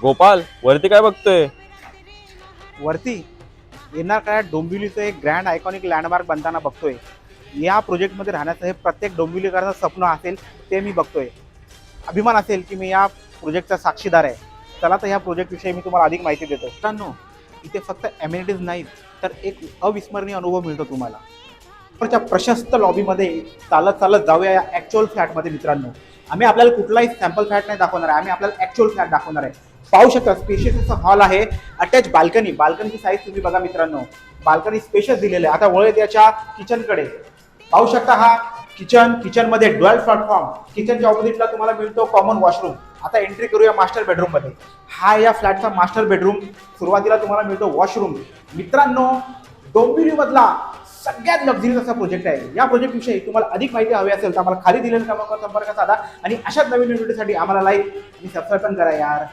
गोपाल वरती काय बघतोय? वरती? येणार काय डोंबिवलीचं एक ग्रँड आयकॉनिक लँडमार्क बनताना बघतोय. या प्रोजेक्टमध्ये राहण्याचं हे प्रत्येक डोंबिवलीकरांचं स्वप्न असेल ते मी बघतोय. अभिमान असेल की मी या प्रोजेक्टचा साक्षीदार आहे. चला तर ह्या प्रोजेक्टविषयी मी तुम्हाला अधिक माहिती देतो. मित्रांनो इथे फक्त एम्युनिटीज नाहीत तर एक अविस्मरणीय अनुभव मिळतो तुम्हाला. च्या प्रशस्त लॉबीमध्ये चालत चालत जाऊया या ॲक्च्युअल फ्लॅटमध्ये मित्रांनो. आम्ही आपल्याला कुठलाही सॅम्पल फ्लॅट नाही दाखवणार आहे आम्ही आपल्याला ॲक्च्युअल फ्लॅट दाखवणार आहे. पाहू शकता स्पेशियस असा हॉल आहे. अटॅच बाल्कनी बाल्कनीची साईज तुम्ही बघा मित्रांनो. बाल्कनी स्पेशियस दिलेलं आहे. आता वळ त्याच्या किचनकडे पाहू शकता हा किचन किचनमध्ये डुअल प्लॅटफॉर्म किचनच्या ऑपोजिटला तुम्हाला मिळतो कॉमन वॉशरूम आता एंट्री करूया मास्टर बेडरूममध्ये हा या फ्लॅटचा मास्टर बेडरूम सुरुवातीला तुम्हाला मिळतो वॉशरूम मित्रांनो डोंबिवलीमधला सगळ्यात लक्झरीज असा प्रोजेक्ट आहे. या प्रोजेक्टविषयी तुम्हाला अधिक माहिती हवी असेल तर आम्हाला खाली दिलेल्या क्रमांकावर संपर्क साधा आणि अशाच नवीन व्हिडिओसाठी आम्हाला लाईक आणि सबस्क्राईब पण करा यार.